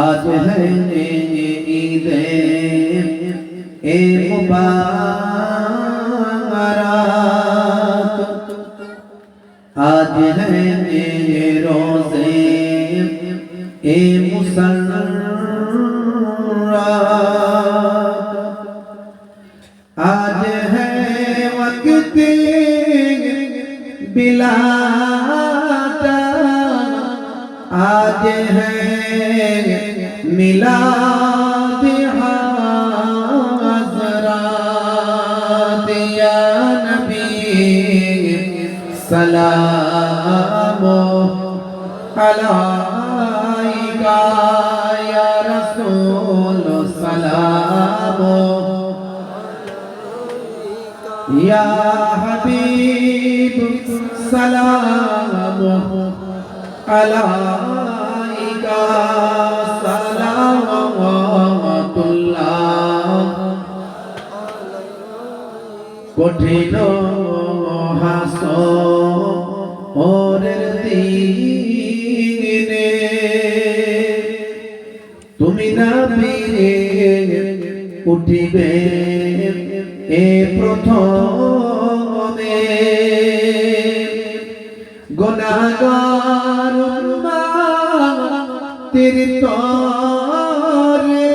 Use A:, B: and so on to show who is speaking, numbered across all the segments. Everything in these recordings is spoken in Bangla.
A: আজ ঈদে এ মুবারাত আজ রোজে এ মুসলরাত আজ হক্ত বিলাতা। আজ হ্যাঁ মিলা সালাম আলাইকা ইয়া রাসূল সালাম ইয়া হাবিব সালাম আলাইকা কঠিন হাস ওরের দিনে। তুমি না ফিরে উঠিবে এ প্রথমে। গুনাহগার তেরি তরে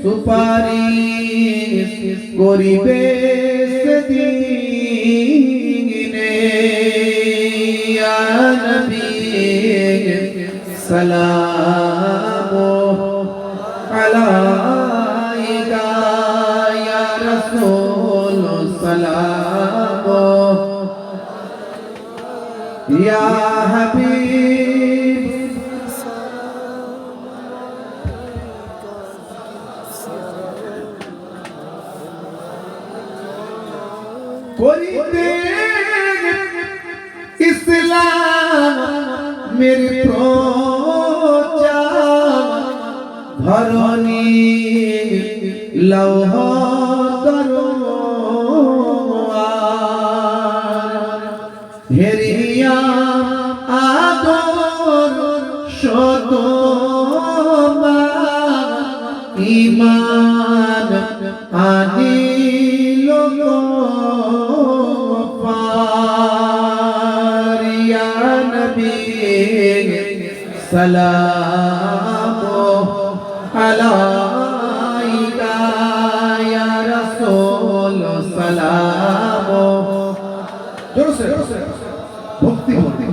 A: সুপারিশ করিবে। সালাম আলাইকা ইয়া রাসূল সালাম ইয়া হাবিব করিতে ইসলাম মেরে ধরণী লৌহ হেরিয়া আদর শত ইমান আনিল পারিয়া নবী সালাম। আলাইকা রাসূল সালাম জোরসে ভক্তি ভক্তি।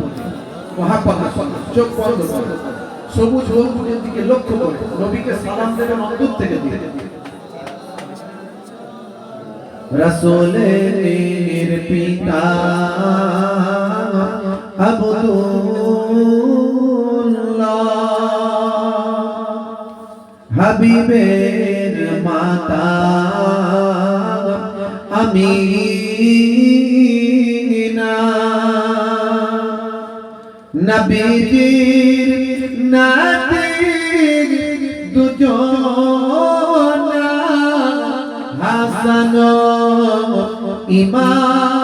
A: মহাপাত চোখ বন্ধ সবুজ রঙের দিকে লক্ষ্য করে। নবীকে সালাম দেবেন অন্তর থেকে দিয়ে। রসুলের পিতা আবদুল্লাহ। হাবিবের মাতা আমিনা। নবীজির নাতি দুজনা হাসান ইমাম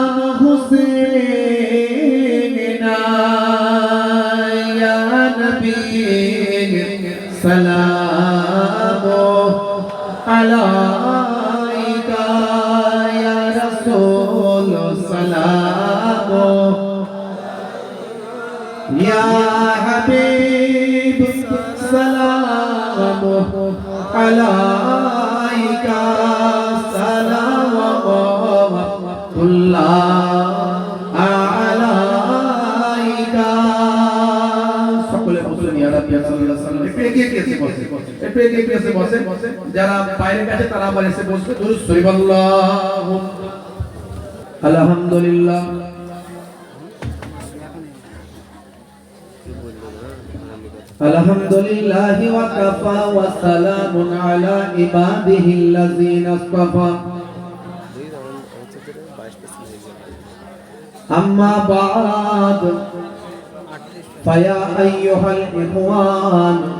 A: একটু এগিয়ে এসে বসে যারা বাইরে কাছে তারা আবার এসে বসবে দুরূদ শরীফ আল্লাহু আলহামদুলিল্লাহ الحمد لله وكفى وسلام على عباده الذين اصطفى أما بعد فيا أيها الإخوان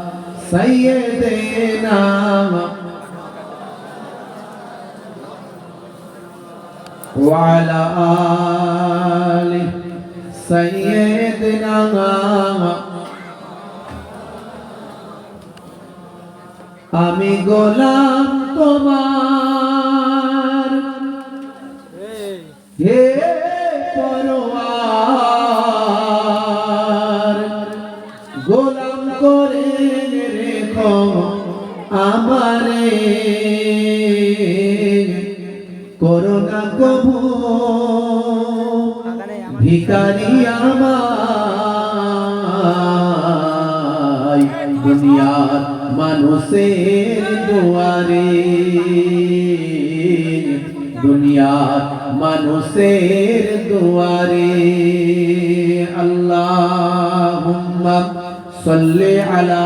A: سيدنا وعلى آل سيدنا আমি গোলাম তোমার করোনা কবু ভিকারি আমায় দুনিয়ার মানুষের দুয়ারে দুনিয়ার মানুষের দুয়ারে। আল্লাহুম্মা সাল্লি আলা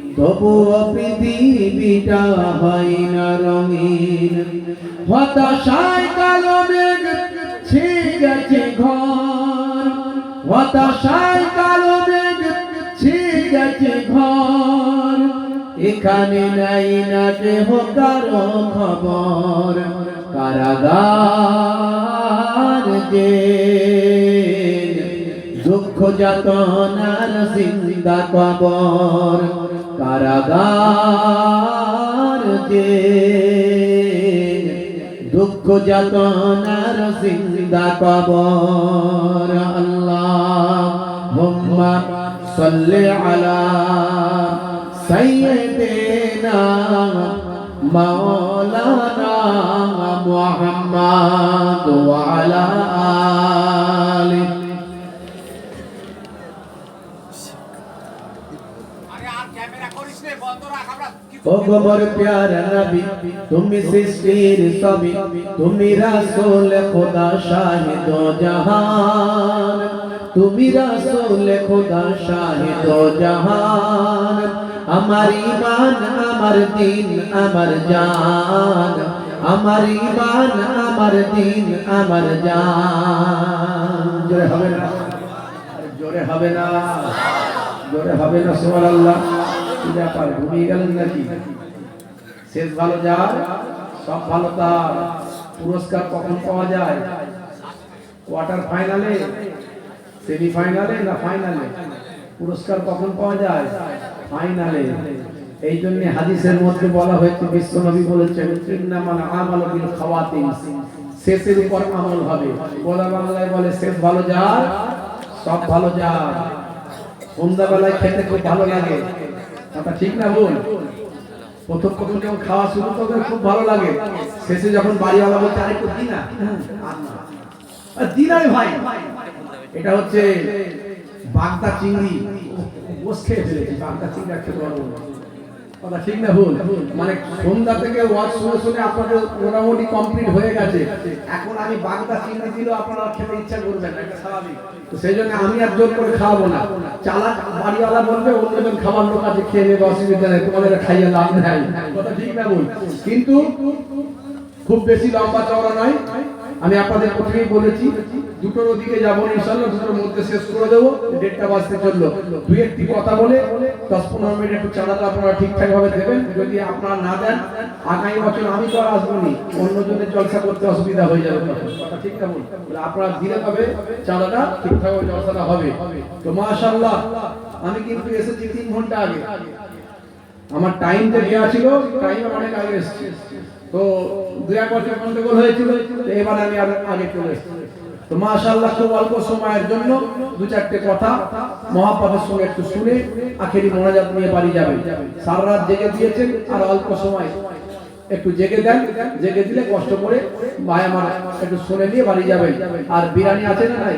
A: তবুও পৃথিবীটা হয় না রঙিন। হতাশায় কালো মেঘ ছেয়ে গেছে ঘর। হতাশায় কালো মেঘ ছেয়ে গেছে ঘর। এখানে নাই না দেহ, কারও খবর। কারাগার যে দুঃখ যাতনার সিন্দা কবর। কারাগার যে দুঃখ যাতনার সিন্দা কবর। আল্লাহ হুম্মা সাল্লি আলা সাইয়্যিদিনা মাওলানা মুহাম্মদ ওয়া আলা আলিহি ও গোবর প্যারা তুমি সৃষ্টির সবই তুমি রাসূল খোদা শাহিদ জাহান। তুমি রাসূল খোদা শাহিদ জাহান। আমার ঈমান, আমার দিন, আমার জান। আমার ঈমান, আমার দিন, আমার জান। জোরে হবে না। জোরে হবে না। জোরে হবে না, সুবহানাল্লাহ। ব্যাপার গেলেন নাকি? শেষ ভালো যার, সব ভালো তার। পুরস্কার কখন পাওয়া যায়? কোয়ার্টার ফাইনালে সেমি ফাইনালে না ফাইনালে? পুরস্কার কখন পাওয়া যায়? ফাইনালে। এই জন্য হাদিসের মধ্যে বলা হয়েছে বিশ্বনবী বলেছেন, ইন্নামাল আমালু বিল খাওয়াতিম। শেষের উপর আমল হবে। বলা বাংলায় বলে, শেষ ভালো যার, সব ভালো যার। সন্ধ্যাবেলায় খেতে খুব ভালো লাগে। কথা ঠিক না বল প্রথম প্রথম যখন খাওয়া শুরু করবে খুব ভালো লাগে শেষে যখন বাড়িওয়ালা বলছে আরেকটু দিন না আর দিন ভাই এটা হচ্ছে বাগদা চিংড়ি বস ফেলেছি বাগদা চিংড়ি পারব না। কথা ঠিক না ভুল? মানে সন্ধ্যা থেকে ওয়াজ শুনে শুনে আপনাদের মোটামুটি কমপ্লিট হয়ে গেছে। এখন আমি বাগদা চিংড়ি দিলেও আপনারা খেতে ইচ্ছা করবেন, এটা স্বাভাবিক। তো সেই জন্য আমি আর জোর করে খাওয়াবো না। চালাক বাড়িওয়ালা বলবে, অন্যজন খাবার লোক আছে, খেয়ে নেবে, অসুবিধা নেই, তোমাদের খাইয়ে লাভ নেই। কথা ঠিক না ভুল? কিন্তু খুব বেশি লম্বা চওড়া নয়। আমি আপনাদের প্রথমেই বলেছি, দুটোর ওদিকে যাব না ইনশাল্লাহ দুটোর মধ্যে শেষ করে দেবো, দেড়টা বাজতে চলল। দুই একটি কথা বলে, দশ পনেরো মিনিট একটু চাঁদাটা আপনারা ঠিকঠাক ভাবে দেবেন, যদি আপনারা না দেন, আগামী বছর আমি তো আর আসব নি, অন্যজনের জলসা করতে অসুবিধা হয়ে যাবে। কথা ঠিক না বল? বলে আপনারা দিলে তবে চাঁদাটা ঠিকঠাক জলসাটা হবে। তো মাশাল্লাহ আমি কিন্তু এসেছি তিন ঘণ্টা আগে। আমার টাইম যে দেওয়া ছিল টাইম অনেক আগে এসেছি। তো দু এক বছর গন্ডগোল হয়েছিল এবার আমি আর আগে চলে
B: তো মাশাআল্লাহ খুব অল্প সময়ের জন্য দু চারটে কথা মহাপাপের সঙ্গে একটু শুনে আখেরি মোনাজাত নিয়ে বাড়ি যাবেন সারা রাত জেগে দিয়েছেন, আর অল্প সময় একটু জেগে দেন, জেগে দিলে কষ্ট করে ভাই আমার একটু শুনে নিয়ে বাড়ি যাবেন। আর বিরিয়ানি আছে না নাই?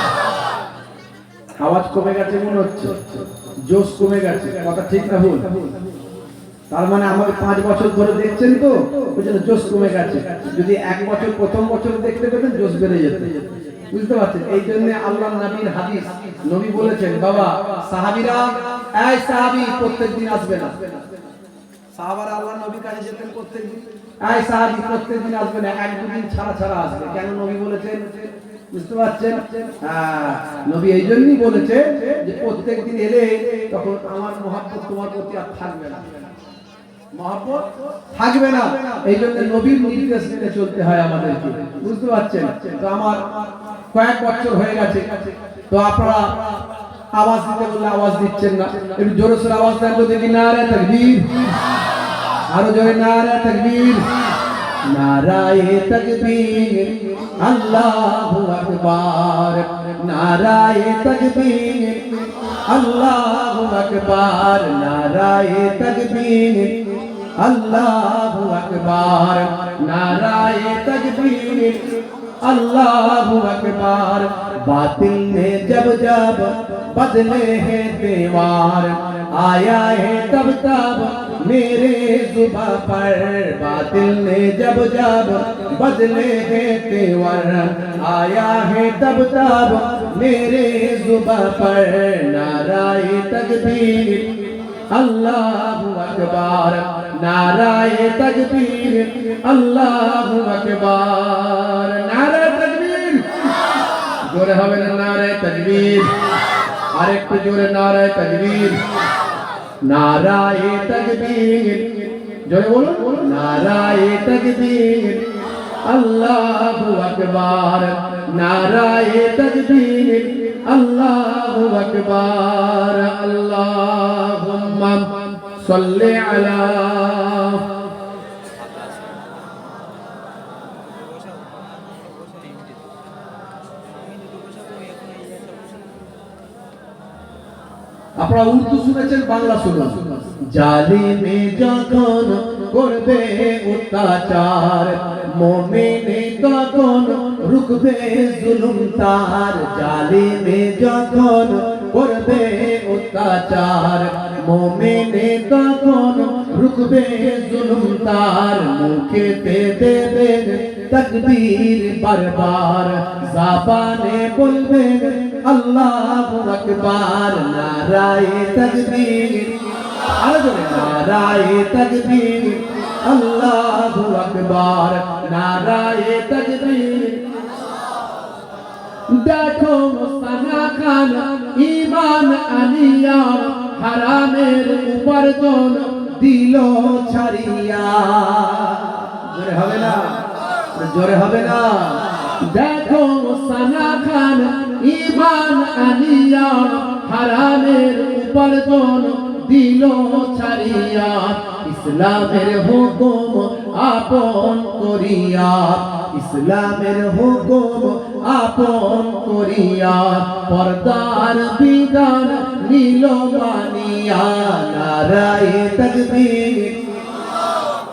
B: আওয়াজ কমে গেছে মনে হচ্ছে। জোশ কমে গেছে। কথা ঠিক না ভুল? তার মানে আমাকে পাঁচ বছর ধরে দেখছেন তো? ওই জন্য জোশ কমে গেছে। যদি এক বছর প্রথম বছর দেখতে পেতেন, জোশ বেড়ে যেত। বুঝতে পারছেন? এই জন্য আল্লাহ নবীর হাদিস, নবী বলেছেন, বাবা, সাহাবীরা, এই সাহাবী প্রত্যেকদিন আসবে না। সাহাবারা আল্লাহ নবীর কাছে যেতেন প্রত্যেকদিন এই সাহাবী প্রত্যেকদিন আসবে না, এক দুদিন ছাড়া ছাড়া আসবে। কেন নবী বলেছেন? বুঝতে পারছেন? হ্যাঁ নবী এই জন্যই বলেছে যে প্রত্যেকদিন এলে তখন আমার মহাব্বত তোমার প্রতি আর থাকবে না। থাকবে না। এই জন্য নবীর নির্দেশ মেনে চলতে হয় আমাদেরকে। বুঝতে পারছেন? তো আমার কয়েক বছর হয়ে গেছে। তো আপনারা আওয়াজ দিতে বললে আওয়াজ দিচ্ছেন না। একটু জোরে সোরে আওয়াজ দেন দেখি না রে তকবীর। আরও জোরে না রে তকবীর।
A: نعرہ تکبیر، اللہ اکبار. نعرہ تکبیر، اللہ اکبار. نعرہ تکبیر، اللہ اکبار. نعرہ تکبیر، اللہ اکبار. باطل نے جب جب بدلے ہیں دیوار، آیا ہے تب تب میرے زبا پر باطل نے جب جب بدلے ہیں تیور آیا ہے تب تب میرے زبا پر نعرہ تکبیر۔ اللہ اکبار نعرہ تکبیر۔ اللہ اکبر، نعرہ تکبیر۔ رہا ہمیں نعرہ تکبیر۔ ہر ایک جوڑے نعرہ تکبیر۔ নারায়ে তকবীর। জোরে বলুন, নারায়ে তকবীর। আল্লাহু আকবার। নারায়ে তকবীর। আল্লাহু আকবার। আল্লাহুম্মা সাল্লি আলা
B: আপনারা উর্দু শুনেছেন, বাংলা শুনুন।
A: জালিমে যখন করবে অত্যাচার, মোমেনে তখন রুকবে জুলুম তার। জালিমে যখন করবে অত্যাচার, মোমেনে তখন রুকবে জুলুম তার। মুখেতে দেবেন তকবীর বারবার। জাবানে বলবেন আল্লাহু আকবার, নারায়ে তকবীর। আরও জোরে, নারায়ে তকবীর, আল্লাহু আকবার, নারায়ে তকবীর। দেখো মুস্তানা খান ইমান আনিয়া হারামের উপার্জন দিল ছাড়িয়া।
B: হবে না? জোরে হবে না।
A: দেখো সানা খান ইমান আনিয়া হারামের উপার্জন দিল ছাড়িয়া, ইসলামের হুকুম আপন করিয়া, ইসলামের হুকুম আপন করিয়া, পর্দার বিধান নীল মানিয়া, নারায় তকবীর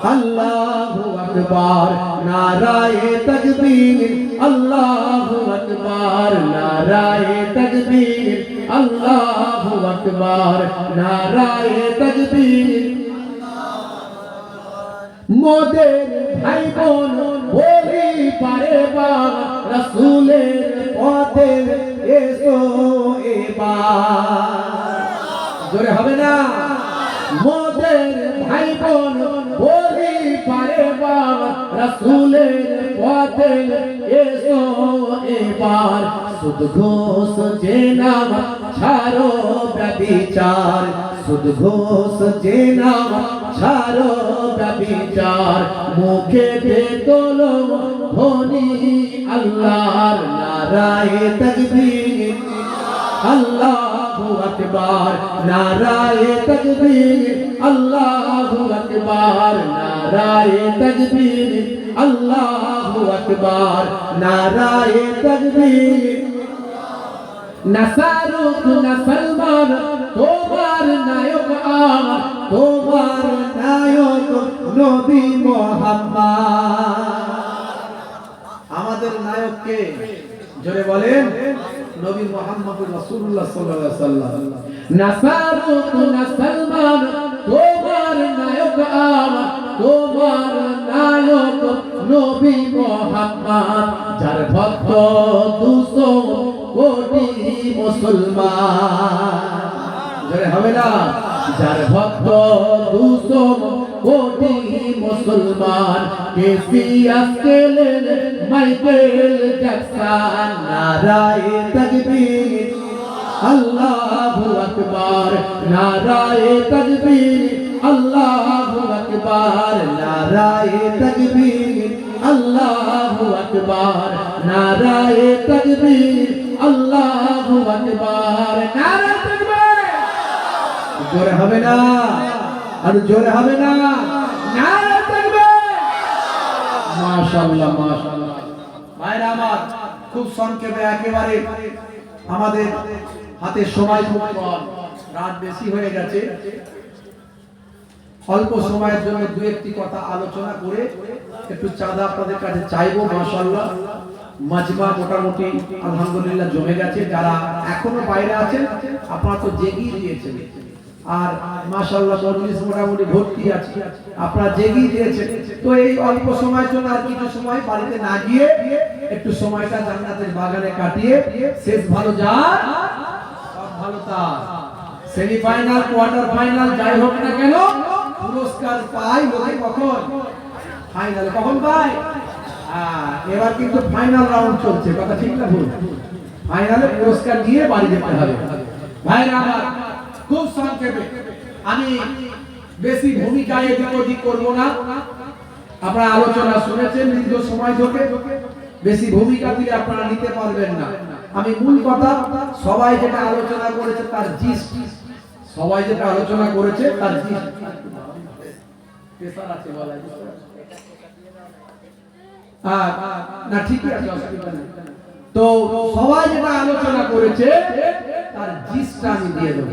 A: আল্লাহু আকবার, নারায়ে তাকবীর, আল্লাহু আকবার, নারায়ে তাকবীর, আল্লাহু আকবার, নারায়ে তাকবীর। মোদের ভাই বোন বলি পারে বা, রাসূলের পথে এসো এবার।
B: জোরে হবে না?
A: মোদের ভাই বোন পারে বাবা রাসূলের পথে এসো এবার। সুদ ঘোষ যে নাম ছাড়ো ব্যবিচার। সুদ ঘোষ যে নাম ছাড়ো ব্যবিচার। মুখে দে তোলো ধনী আল্লাহর, নারায়ে তকবীর। আল্লাহু আকবার নারায়ে তকবীর আল্লাহু আকবার নারায়ে তকবীর আল্লাহু আকবার নারায়ে তকবীর নাসারুক নাসলমান তোমার নায়ক আমার তোমার নায়ক নবী মোহাম্মদ
B: আমাদের নায়ককে জোরে বলেন। নবী মোহাম্মদ রাসূলুল্লাহ সাল্লাল্লাহু আলাইহি সাল্লাম
A: নাসারুক নাসলমান তোমার নায়ক আমার, তোমার নায়ক নবী মোহাম্মদ, যার ভক্ত দুশো কোটি মুসলমান।
B: জোরে হবে না?
A: যার ভক্ত দুশো কোটি মুসলমান কেসিয়াস কেলেন মাইকেল জ্যাকসন নারায়ে তকবীর। আল্লাহু আকবার নারায়ে তকবীর। আল্লাহু আকবার নারায়ে তকবীর। আল্লাহু আকবার, নারায়ে
B: হবে না? আর জোরে হবে না।
A: মাশাআল্লাহ মাশাআল্লাহ।
B: ভাইরা আমার, খুব সংক্ষেপে একেবারে আমাদের হাতে সময় খুব কম। রাত বেশি হয়ে গেছে। অল্প সময়ের জন্য দু একটি কথা আলোচনা করে একটু চাঁদা আপনাদের কাছে চাইব, মাশাআল্লাহ। মাজমা মোটামুটি আলহামদুলিল্লাহ জমে গেছে। যারা এখনও বাইরে আছেন, আপনারা তো জেগিয়ে দিয়েছেন। আর মাশাআল্লাহ মজলিস মোটামুটি ভর্তি আছে। আপনারা জেগিয়ে দিয়েছেন তো এই অল্প সময়ের জন্য আর কিছু সময় বাড়িতে না গিয়ে একটু সময়টা জান্নাতের বাগানে কাটিয়ে শেষ ভালো যার সব ভালো তার সেমিফাইনাল কোয়ার্টার ফাইনাল যাই হোক না কেন পুরস্কার পাই লোকে কখন? ফাইনালে কখন পাই? হ্যাঁ, এবার কিন্তু ফাইনাল রাউন্ড চলছে। কথা ঠিক না ভুল? ফাইনালে পুরস্কার দিয়ে বাড়ি যেতে হবে। ভাইরা খুব সংক্ষেপে আমি বেশি ভূমিকা এদিক ওদিক করব না। আপনারা আলোচনা শুনেছেন, দীর্ঘ সময় ধরে। বেশি ভূমিকা দিলে আপনারা নিতে পারবেন না। আমি মূল কথা, সবাই যেটা আলোচনা করেছে তার জিস্ট। সবাই যেটা আলোচনা করেছে তার জিস্ট। আর, না ঠিকই আছে তো সবাই যেটা আলোচনা করেছে, তার জিস্টটা আমি দিয়ে দেবো।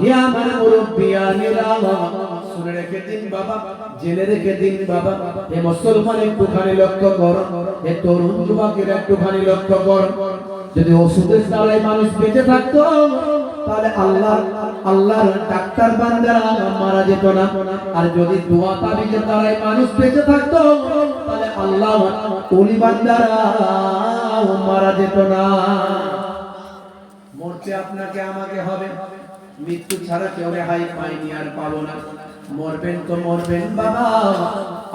B: হে আমার মুরব্বিয়ানেরা শুনে রেখে দিন বাবা, জেনে রেখে দিন বাবা। হে মুসলমান, একটুখানি লক্ষ্য কর। হে তরুণ যুবকের একটুখানি লক্ষ্য কর। যদি ওষুধের দ্বারাই মানুষ বেঁচে থাকতো, তাহলে আল্লাহ, আল্লাহর ডাক্তার বান্দারা মারা যেত না। আর যদি দোয়া তাবিজের দ্বারাই মানুষ বেঁচে থাকতো, তাহলে আল্লাহ ওলি বান্দারা মারা যেত না। মরতে আপনাকে, আমাকে হবে। মৃত্যু ছাড়া কেউ রেহাই পাইনি আর পাবো না। মরবেন তো মরবেন বাবা,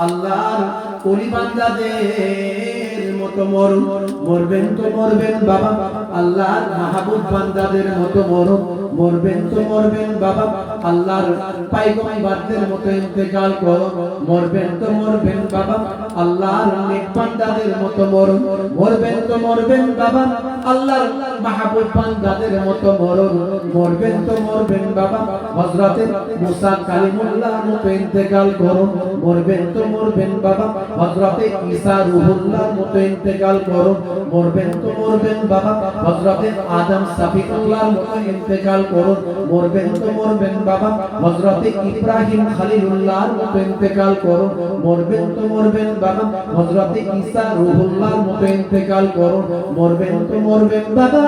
B: আল্লাহর ওলি বান্দাদের মতো মরুন। মরবেন তো মরবেন বাবা। আল্লাহর মাহবুব বান্দাদের মতো মরুন মরবেন তো মরবেন বাবা। আল্লাহর পাইগম্বারদের মতো ইন্তেকাল করো। মরবেন তো মরবেন বাবা। আল্লাহর নেক বান্দাদের মতো মরুন মরবেন তো মরবেন বাবা। আল্লাহর মাহবুব বান্দাদের মতো মরুন মরবেন তো মরবেন বাবা। হযরতে মুসা কালিমুল্লাহর মতো ইন্তেকাল করুন মরবেন তো মরবেন বাবা। হযরতে ঈসা রূহুল্লাহর মতো ইন্তেকাল করুন মরবেন তো মরবেন বাবা। হজরতে আদম সাফিকুল্লাহর মতো ইন্তেকাল
A: করুন। মরবেন তো মরবেন বাবা। হজরতে ইব্রাহিম খলিলুল্লাহর মতো ইন্তেকাল করুন। মরবেন তো মরবেন বাবা। হজরতে ঈসা রুহুল্লাহর মতো ইন্তেকাল করুন। মরবেন তো মরবেন বাবা।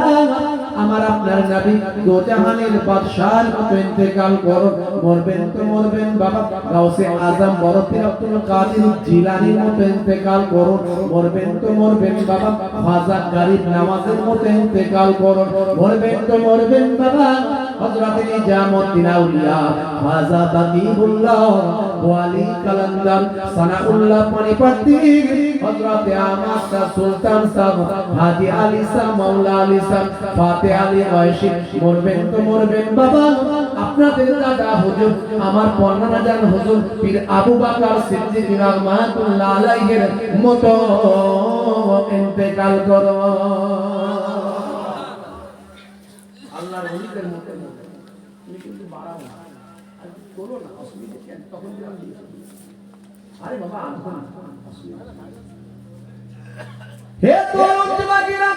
A: আমার আপনার নবী দো জাহানের বাদশার মতো ইন্তেকাল করুন মরবেন তো মরবেন, বাবা। গাউসে আজম বরফির আব্দুল কাদের জিলানির মতো ইন্তেকাল করুন মরবেন তো মরবেন, বাবা। খাজা গরিব নামাজের মতো ইন্তেকাল করুন মরবেন তো মরবেন, বাবা। হযরত নিজামুদ্দিন আউলিয়া খাজা বাকিবুল্লাহ, ওয়ালি কালান্দার, সানাউল্লাহ পানিপত্তি হযরত সুলতান সাহেব হাজী আলী শাহ, মাওলা আলী শাহ, ফাতে আলী ওয়াইশি মরবেন তো বাবা, আপনাদের দাদা হুজুর, আমার পন্না জান আবু বকর সিদ্দিক রহমাতুল্লাহ আলাইহির মতো মতো। হে তরুণ যুবকেরা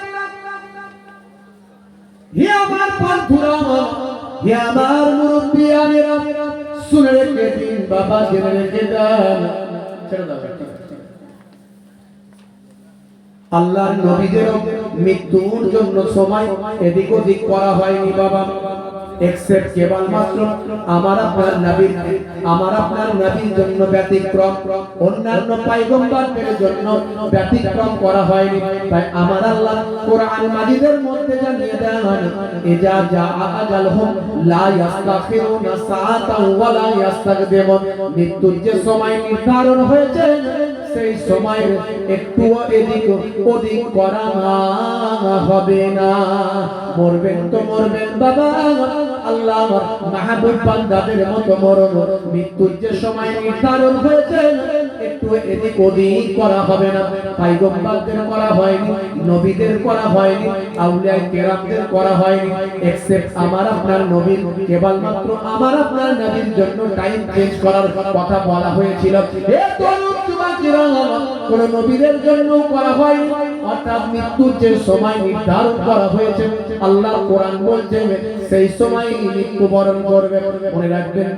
A: হে আমার বন্ধুরা হে আমার মুরব্বিয়ানেরা শুনে রেখে দিন বাবা জেনে রেখে দেন ছেড়ে দাও ঠিক আছে, ঠিক আছে। আল্লাহর নবীদের মৃত্যুর জন্য সময় এদিক ওদিক করা হয়নি বাবা এক্সেপ্ট কেবলমাত্র আমার আপনার নবীর, আমার আপনার নবীর জন্য ব্যতিক্রম, অন্যান্য পাইগম্বরদের জন্য ব্যতিক্রম করা হয়নি। তাই আমার আল্লাহ কোরআন মাজিদের মধ্যে জানিয়ে দেন এজা যা আজালহুম লা ইস্তাগফিরুনা সাআতাও ওয়া লা ইস্তাগদিমুন মৃত্যুর যে সময় নির্ধারণ হয়েছে সেই সময় একটু এদিক ওদিক করা হবে না। মরবেন তো মরবেন বাবা, আল্লাহ মাহবুব বান্দাদের মতো মরণ। মৃত্যুর যে সময় নির্ধারণ হয়েছে, একটু এদিক ওদিক করা হবে না। পাইগম্বারদের করা হয়নি, নবীদের করা হয়নি আউলিয়া কেরামদের করা হয়নি। এক্সেপ্ট আমার আপনার নবীর, কেবলমাত্র আমার আপনার নবীর জন্য টাইম চেঞ্জ করার কথা বলা হয়েছিল। হে তরুণ কোন নবীদের জন্য করা হয়নি অর্থাৎ মৃত্যুর যে সময় নির্ধারণ করা হয়েছে, আল্লাহ কোরআন বলছে সেই সময় মৃত্যুবরণ করবে। মনে রাখবেন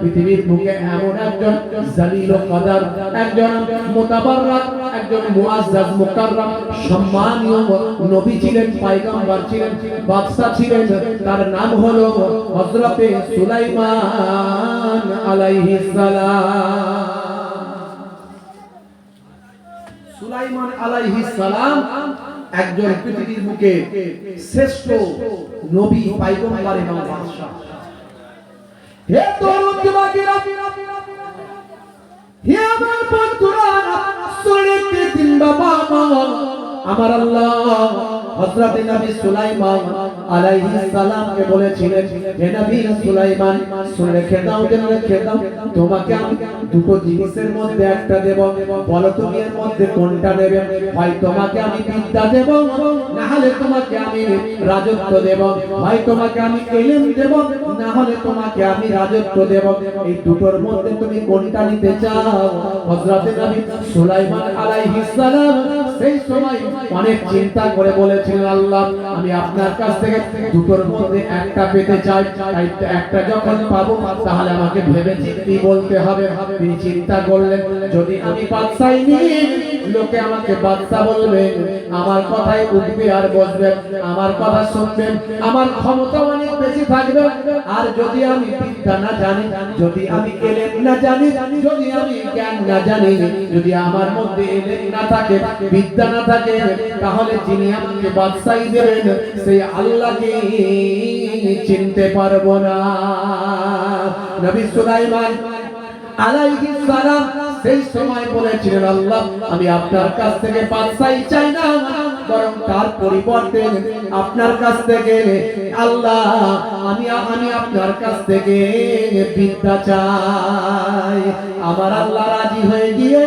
A: পৃথিবীর বুকে এমন একজন জালিল কদার, একজন মোতাবাররাক একজন মুআজ্জাজ মুকাররম, সম্মানীয় নবী ছিলেন, পয়গম্বর ছিলেন, বাদশা ছিলেন, তার নাম হলো হযরতে সুলাইমান আলাইহিস সালাম। সুলাইমান আলাইহিস সালাম একজন পৃথিবীর বুকে শ্রেষ্ঠ নবী পয়গম্বর এবং বাদশা হে তরুণ যুবকেরা, হে আমার বন্ধুরা শুনে দিন বাবা আমার আল্লাহ হযরত নবী সুলাইমান আলাইহিস সালামকে বলেছিলেন, হে নবী সুলাইমান, শুনে খেদাও দাও খেদাও, তোমাকে দুটো জিনিসের মধ্যে একটা দেব বলো তুমি এর মধ্যে কোনটা নেবে হয় তোমাকে আমি বিদ্যা দেব না হলে তোমাকে আমি রাজত্ব দেব। হয় তোমাকে আমি এলেম দেব না হলে তোমাকে আমি রাজত্ব দেব। এই দুটোর মধ্যে তুমি কোনটা নিতে চাও? হযরত নবী সুলাইমান আলাইহিস সালাম সেই সময় অনেক চিন্তা করে বলেছিলেন, আল্লাহ, আমি আপনার কাছ থেকে দুটোর মধ্যে একটা পেতে চাই। একটা যখন পাবো, তাহলে আমাকে ভেবে চিন্তি বলতে হবে। তিনি চিন্তা করলেন, যদি আমি বাদশাই নিই লোকে আমাকে বাদশা বলবে, আমার কথাই উঠবে আর বসবে, আমার কথা শুনবেন আমার ক্ষমতা অনেক বেশি থাকবে। আর যদি আমি বিদ্যা না জানি, যদি আমি এলেন না জানি, যদি আমি জ্ঞান না জানি, যদি আমার মধ্যে এলেন না থাকে, বিদ্যা না থাকে, তাহলে যিনি আমাকে বাদশাহী দেবেন সেই আল্লাহকে চিনতে পারব না। নবী সুলাইমান সেই সময় বলেছিলেন, আল্লাহ, আমি আপনার কাছ থেকে বাদশাহী চাই না, বরং তার পরিবর্তে আপনার কাছ থেকে, আল্লাহ, আমি আমি আপনার কাছ থেকে বিদ্যা চাই। আমার আল্লাহ রাজি হয়ে গিয়ে,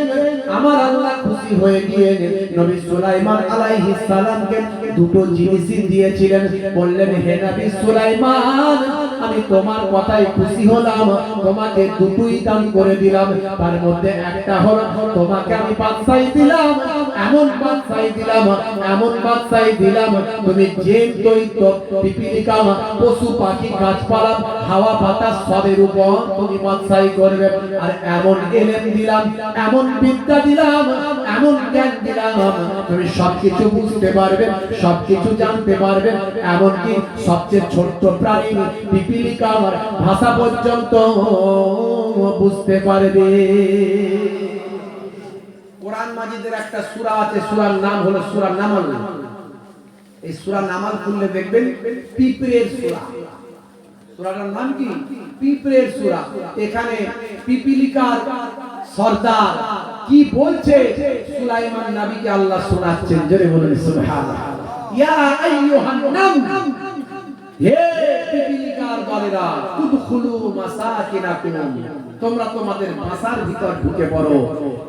A: আমার আল্লাহ হয়ে গিয়ে নবী সুলাইমান সালামকে দুটো জিনিসই দিয়েছিলেন। বললেন, হে নবী সুলাইমান, আমি তোমার কথায় খুশি হলাম। তোমাকে দান করে দিলাম। তার মধ্যে একটা তোমাকে আমি দিলাম। এমন দিলাম এমন দিলাম। তুমি যে পশু পাখি, গাছপালা, হাওয়া বাতাস সবের উপর তুমি বাদশাহী করবে। আর এমন এলেম দিলাম, এমন বিদ্যা দিলাম এমন জ্ঞান দিলাম, তুমি সবকিছু বুঝতে পারবে, সবকিছু জানতে পারবে, এমনকি সবচেয়ে ছোট্ট প্রাণী পিপিলিকা আমার ভাষা পর্যন্ত বুঝতে পারবে।
B: কোরআন মাজিদের একটা সূরা আছে, সূরার নাম হলো সূরা নামাল। এই সূরা নামাল খুললে দেখবেন পিঁপড়ের সূরা। সূরাটার নাম কি? পিঁপড়ের সূরা। এখানে পিপিলিকার সর্দার, কি বলছে? সুলাইমান নবীকে আল্লাহ শোনাচ্ছেন, জোরে বলুন, সুবহানাল্লাহ। ইয়া আইয়ুহান নাম, হে পিপিলিকার মাসাকিনাকুম। তোমরা তোমাদের বাসার ভিতর ঢুকে পড়ো।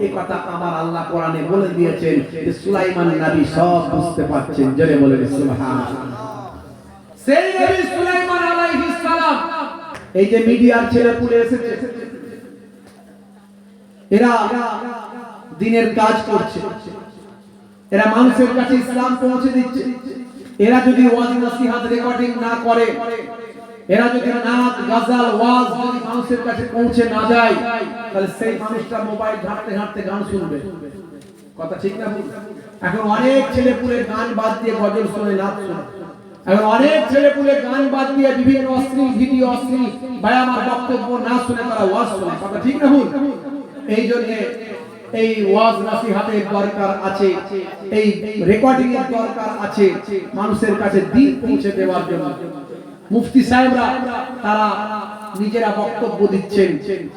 B: এই কথা আমার আল্লাহ কোরআনে বলে দিয়েছেন যে, সুলাইমান নবী সব বুঝতে পারছেন, জোরে বলে সুবহানাল্লাহ। সেই নবী সুলাইমান আলাইহিস সালাম, এই যে মিডিয়ার এসেছে। এরা দিনের কাজ করছে। এরা মানুষের কাছে ইসলাম পৌঁছে দিচ্ছে। এরা যদি ওয়াজ নসিহত রেকর্ডিং না করে, এরা যদি নাচ গাজাল, ওয়াজ যদি মানুষের কাছে পৌঁছে না যায়, তাহলে সেই মানুষটা মোবাইল ঘাঁটতে ঘাঁটতে গান শুনবে। কথা ঠিক না এখন অনেক ছেলে পুলে গান বাদ দিয়ে গজল শুনে নাচ শুনে। এখন অনেক ছেলে পুলে গান বাদ দিয়ে বিভিন্ন অশ্লীল ভিডিও অশ্লীল ভাই আমার বক্তব্য না শুনে তারা ওয়াজ শুনে। কথা ঠিক না এই জন্য এই ওয়াজ নাসিহাতের দরকার আছে, এই রেকর্ডিং এর দরকার আছে মানুষের কাছে দিন পৌঁছে দেওয়ার জন্য। মুফতি সাহেবরা তারা নিজেরা বক্তব্য দিচ্ছেন,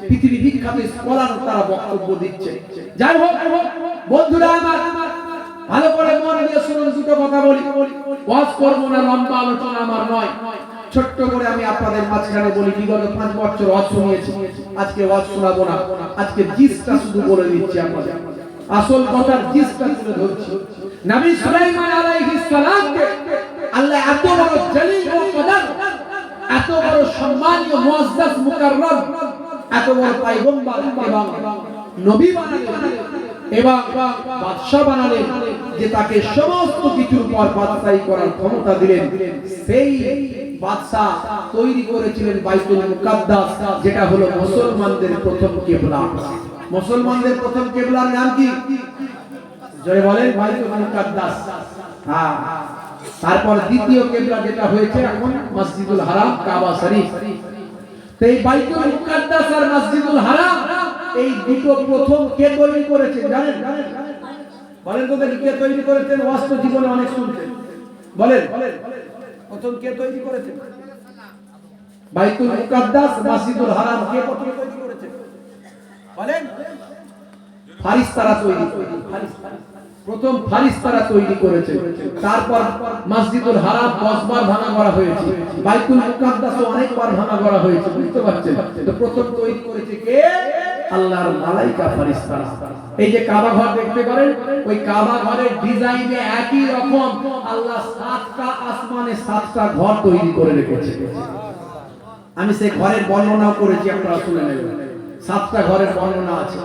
B: পৃথিবী বিখ্যাত স্কলার তারা বক্তব্য দিচ্ছেন। যাই হোক, বন্ধুরা আমার, ভালো করে মন দিয়ে শুনুন, দুটো কথা বলি। ওয়াজ করব না, লম্বা আলোচনা আমার নয়। ছোট্ট করে আমি আপনাদের মাঝখানে বলি, বিগত পাঁচ বছর ওয়াজ শুনিয়েছি আজকে ওয়াজ শোনাবো না। আজকে জিসটা শুধু বলে দিচ্ছি আপনাদের। আসল কথার জিসটা তুলে ধরছি। নবী সুলাইমান আলাইহিস সালামকে আল্লাহ এত বড় জলিল ও কদর, এত বড় সম্মানীয় মুআজ্জাজ মুকাররম এত বড় পয়গম্বর এবং নবী বানালেন। এবং বাদশা বানালেন যে তাকে সমস্ত কিছুর পর বাদশাহী করার ক্ষমতা দিলেন। সেই বাদশা তৈরি করেছিলেন বাইতুল মুকাদ্দাস, যেটা হলো মুসলমানদের প্রথম কিবলা। মুসলমানদের প্রথম কিবলার নাম কি? জয় বলেন, বাইতুল মুকাদ্দাস। হ্যাঁ। তারপর দ্বিতীয় কিবলা যেটা হয়েছে এখন, মসজিদুল হারাম, কাবা শরীফ। এই বাইতুল মুকাদ্দাস আর মসজিদুল হারাম এই দুটো প্রথম কে তৈরি করেছে জানেন? বলেন তো দেখি কে তৈরি করেছেন ওয়াস্ত জীবনে অনেক শুনছেন। বলেন প্রথম কে তৈরি করেছে বাইতুল মুকাদ্দাস, মসজিদুল হারাম, কে প্রথম তৈরি করেছে বলেন। ফারিস্তারা তৈরি প্রথম ফারিস্তারা তৈরি করেছে তারপর মসজিদুল হারাম দশবার ভাঙা করা হয়েছে। বাইতুল মুকাদ্দাসও অনেকবার ভাঙা করা হয়েছে, বুঝতে পারছেন? তো প্রথম তৈরি করেছে কে? আল্লাহর মালাইকা ফেরেশতা। এই যে কাবা ঘর দেখতে পারেন, ওই কাবা ঘরের ডিজাইনে একই রকম আল্লাহ সাতটা আসমানে সাতটা ঘর তৈরি করে রেখেছে। আমি সেই ঘরের বর্ণনাও করেছি, আপনারা শুনে নেবেন। সাতটা ঘরের বর্ণনা আছে।